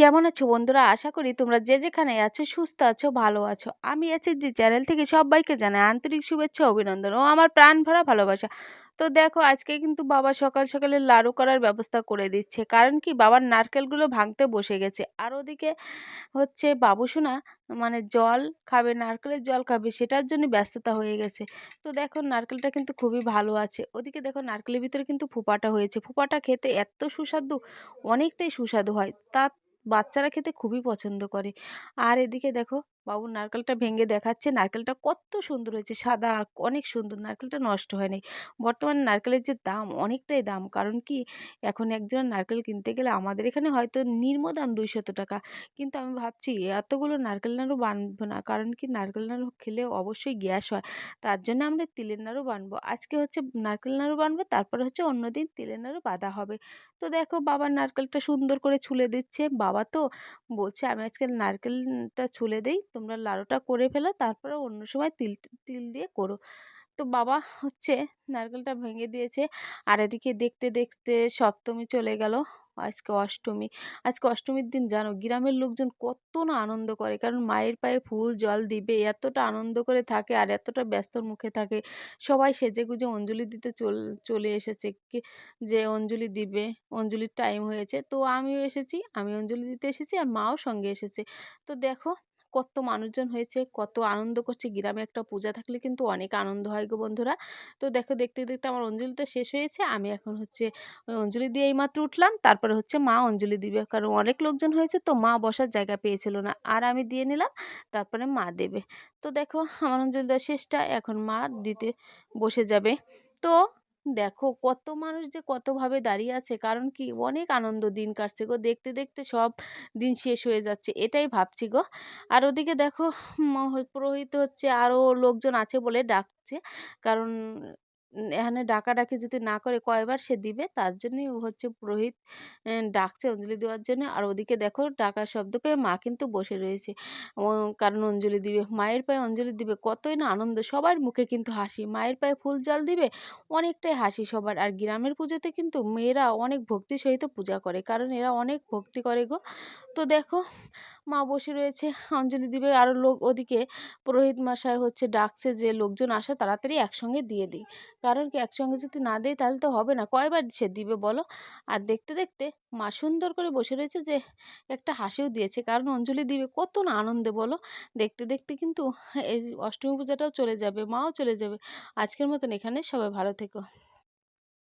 কেমন আছো বন্ধুরা? আশা করি তোমরা যে যেখানে আছো, সুস্থ আছো, ভালো আছো। আমি আছি যে চ্যানেল থেকে সবাইকে জানাই আন্তরিক শুভেচ্ছা, অভিনন্দন ও আমার প্রাণ ভরা ভালোবাসা। তো দেখো, আজকে কিন্তু বাবা সকাল সকালে লাড়ু করার ব্যবস্থা করে দিচ্ছে। কারণ কি? বাবার নারকেলগুলো ভাঙতে বসে গেছে। আর ওদিকে হচ্ছে বাবুসোনা মানে জল খাবে, নারকেলের জল খাবে, সেটার জন্য ব্যস্ততা হয়ে গেছে। তো দেখো, নারকেলটা কিন্তু খুবই ভালো আছে। ওদিকে দেখো, নারকেলের ভিতরে কিন্তু ফুপাটা হয়েছে। ফুপাটা খেতে এত সুস্বাদু, অনেকটাই সুস্বাদু হয়। তা বাচ্চারা খেতে খুবই পছন্দ করে। আর এদিকে দেখো বাবু নারকেলটা ভেঙে দেখাচ্ছে। নারকেলটা কত সুন্দর হয়েছে, সাদা অনেক সুন্দর, নারকেলটা নষ্ট হয়নি। বর্তমানে নারকেলের যে দাম, অনেকটাই দাম। কারণ কি? এখন একজন নারকেল কিনতে গেলে আমাদের এখানে হয়তো নিম্ন দাম দুইশত টাকা। কিন্তু আমি ভাবছি, এতগুলো নারকেল নাড়ু বানবো না। কারণ কি? নারকেল নাড়ু খেলে অবশ্যই গ্যাস হয়। তার জন্য আমরা তিলের নাড়ু বানবো। আজকে হচ্ছে নারকেল নাড়ু বানবো, তারপরে হচ্ছে অন্যদিন তিলের নাড়ু বাঁধা হবে। তো দেখো, বাবা নারকেলটা সুন্দর করে ছুলে দিচ্ছে। বাবা তো বলছে, আমি আজকে নারকেলটা ছুলে দেই তোমরা লাড়ুটা করে ফেলো, তারপরে অন্য সময় তিল তিল দিয়ে করো। তো বাবা হচ্ছে নারকেলটা ভেঙে দিয়েছে। আর এদিকে দেখতে দেখতে সপ্তমী চলে গেল, আজকে অষ্টমী। আজকে অষ্টমীর দিন জানো, গ্রামের লোকজন কত না আনন্দ করে, কারণ মায়ের পায়ে ফুল জল দিবে, এতটা আনন্দ করে থাকে আর এতটা ব্যস্তর মুখে থাকে। সবাই সেজে গুজে অঞ্জলি দিতে চল, চলে এসেছে। যে অঞ্জলি দিবে, অঞ্জলির টাইম হয়েছে। তো আমিও এসেছি, আমি অঞ্জলি দিতে এসেছি আর মাও সঙ্গে এসেছে। তো দেখো কত মানুষজন হয়েছে, কত আনন্দ করছে, গ্রামে একটা পূজা থাকলে কিন্তু অনেক আনন্দ হয় গো বন্ধুরা। তো দেখো, দেখতে দেখতে আমার অঞ্জলিটা শেষ হয়েছে। আমি এখন হচ্ছে অঞ্জলি দিয়ে এইমাত্র উঠলাম। তারপরে হচ্ছে মা অঞ্জলি দিবে। কারণ অনেক লোকজন হয়েছে তো মা বসার জায়গা পেয়েছিল না। আর আমি দিয়ে নিলাম, তারপরে মা দেবে। তো দেখো, আমার অঞ্জলি দেওয়া শেষটা। এখন মা দিতে বসে যাবে। তো দেখো কত মানুষ যে কতভাবে দাঁড়িয়ে আছে। কারণ কি? অনেক আনন্দ দিন কাটছে গো। দেখতে দেখতে সব দিন শেষ হয়ে যাচ্ছে। এটাই ভাবছি গো। আর ওদিকে দেখো পুরোহিত হচ্ছে আরও লোকজন আছে বলে ডাকছে। কারণ এখানে ডাকাডাকি যদি না করে কয়বার সে দিবে, তার জন্যই হচ্ছে পুরোহিত ডাকছে অঞ্জলি দেওয়ার জন্য। আর ওদিকে দেখো ডাকার শব্দ পেয়ে মা কিন্তু বসে রয়েছে। কারণ অঞ্জলি দিবে, মায়ের পায়ে অঞ্জলি দিবে, কতই না আনন্দ। সবার মুখে কিন্তু হাসি, মায়ের পায়ে ফুল জল দিবে, অনেকটাই হাসি সবার। আর গ্রামের পুজোতে কিন্তু মেয়েরা অনেক ভক্তি সহিত পূজা করে, কারণ এরা অনেক ভক্তি করে গো। তো দেখো, মা বসে রয়েছে। অঞ্জলি দিবে আরও লোক ওদিকে। পুরোহিত মশাই হচ্ছে ডাকছে যে লোকজন আসা তাড়াতাড়ি একসঙ্গে দিয়ে দিই। কারণ কি একসঙ্গে যদি না দেয় তাহলে তো হবে না। কয়বার সে দিবে বলো? আর দেখতে দেখতে মা সুন্দর করে বসে রয়েছে যে একটা হাসিও দিয়েছে। কারণ অঞ্জলি দিবে কত না আনন্দে বলো? দেখতে দেখতে কিন্তু এই অষ্টমী পূজাটাও চলে যাবে, মাও চলে যাবে। আজকের মতন এখানে সবাই ভালো থেকো।